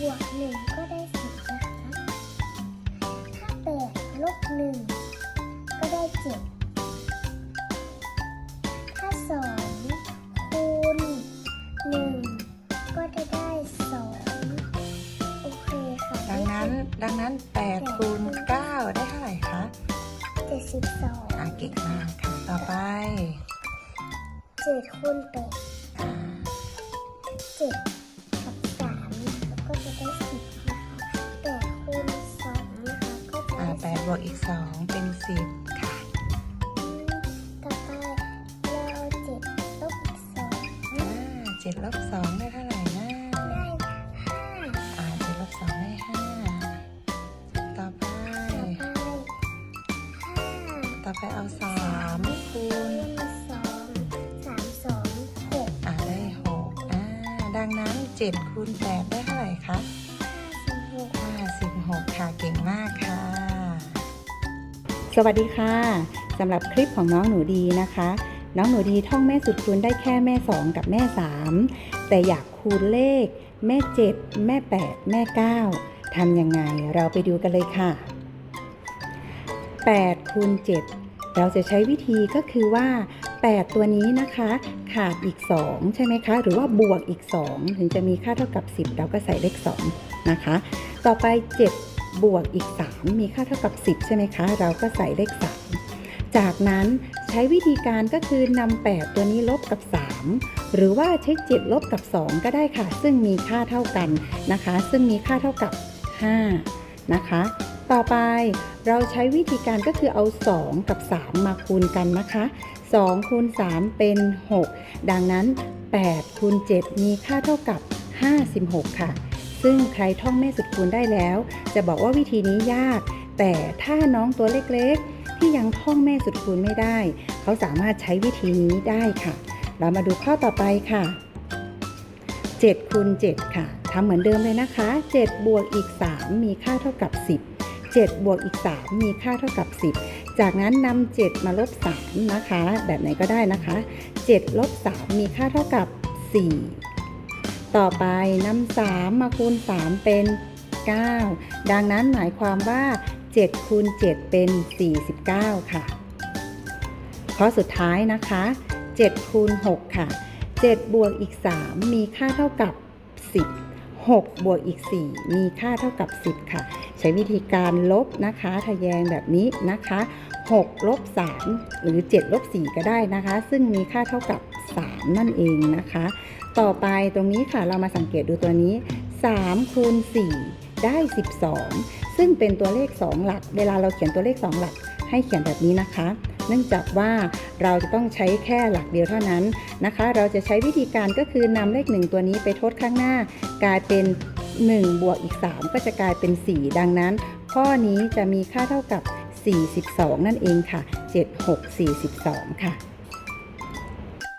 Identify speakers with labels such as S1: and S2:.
S1: บวกหนึ่งก็ได้สิบนะคะถ้าแปดลบหนึ่งก็ได้เจ็ดถ้าสองคูณหนึ่งก็จะได้สองโอเคค่ะ
S2: ดังนั้นดังนั้น8คูณ9ได้เท่าไหร่คะ
S1: เจ็ดสิบสอง
S2: อ่าเก่งมากค่ะต่อไป
S1: เจ็ดคูณแปด
S2: อ่า
S1: เจ็ด ก็จะอ่าได้
S2: 8บวกอีก2เป็น10ค่ะ
S1: ต่อไปเราเจ็ดลบสอง
S2: อ่า7ลบ2ได้เท่าไหร่นะ
S1: ได้ห้า
S2: อ่า7ลบ2ได้5ต่อไป
S1: ต่อไปห้า
S2: ต่อไปเอา3คู
S1: คู
S2: ณ
S1: สองสามสองหก
S2: อ่าได้6อ่าดังนั้น7คูณ8ได้เท่าไหร่คะ
S3: สวัสดีค่ะสำหรับคลิปของน้องหนูดีนะคะ น้องหนูดีท่องแม่สุดคูณได้แค่แม่ 2 กับแม่ 3 แต่อยากคูณเลข แม่ 7 แม่ 8 แม่ 9ทำยังไงเราไปดูกันเลยค่ะ8คูณ7 เราจะใช้วิธีก็คือว่า 8 ตัวนี้นะคะ ขาดอีก 2 ใช่ไหมคะ หรือว่าบวกอีก 2 ถึงจะมีค่าเท่ากับ 10 เราก็ใส่เลข2นะคะ ต่อไป 7 บวกอีก 3 มีค่าเท่ากับ 10 ใช่ไหมคะ เราก็ใส่เลข 3 จากนั้นใช้วิธีการก็คือนำ8ตัวนี้ลบกับ 3 หรือว่าใช้7ลบกับ 2 ก็ได้ค่ะ ซึ่งมีค่าเท่ากันนะคะ ซึ่งมีค่าเท่ากับ 5 นะคะ ต่อไปเราใช้วิธีการก็คือเอา 2 กับ 3 มาคูณกันนะคะ2คูณ3เป็น 6 ดังนั้น8คูณ7มีค่าเท่ากับ 56 ค่ะ ซึ่งใครท่องแม่สุดคูณได้แล้ว จะบอกว่าวิธีนี้ยาก แต่ถ้าน้องตัวเล็กๆ ที่ยังท่องแม่สุดคูณไม่ได้ เขาสามารถใช้วิธีนี้ได้ค่ะ เรามาดูข้อต่อไปค่ะ7คูณ7ค่ะทำเหมือนเดิมเลยนะคะ 7 บวกอีก 3 มีค่าเท่ากับ 10 7 บวกอีก 3 มีค่าเท่ากับ 10 จากนั้นนำ7มาลบ3นะคะ แบบไหนก็ได้นะคะ 7 ลบ 3 มีค่าเท่ากับ 4 ต่อไปนำ3มาคูณ 3 เป็น 9 ดังนั้นหมายความว่า7คูณ7 เป็น 49 ค่ะ ข้อสุดท้ายนะคะ7คูณ6ค่ะ 7 บวกอีก 3 มีค่าเท่ากับ 10 6 บวกอีก 4 มีค่าเท่ากับ 10 ค่ะ ใช้วิธีการลบนะคะทะแยงแบบนี้นะคะ 6 ลบ 3 หรือ 7 ลบ 4 ก็ได้นะคะ ซึ่งมีค่าเท่ากับ 3 นั่นเองนะคะ ต่อไปตรงนี้ค่ะเรามาสังเกตดูตัวนี้3คูณ4ได้ 12 ซึ่งเป็นตัวเลข 2 หลัก เวลาเราเขียนตัวเลข 2 หลัก ให้เขียนแบบนี้นะคะ เนื่องจากว่าเราจะต้องใช้แค่หลักเดียวเท่านั้นนะคะ เราจะใช้วิธีการก็คือนำเลข 1 ตัวนี้ไปทดข้างหน้า กลายเป็น 1 บวกอีก 3 ก็จะกลายเป็น 4 ดังนั้น ข้อนี้จะมีค่าเท่ากับ 42 นั่นเองค่ะ 7 6 42 ค่ะ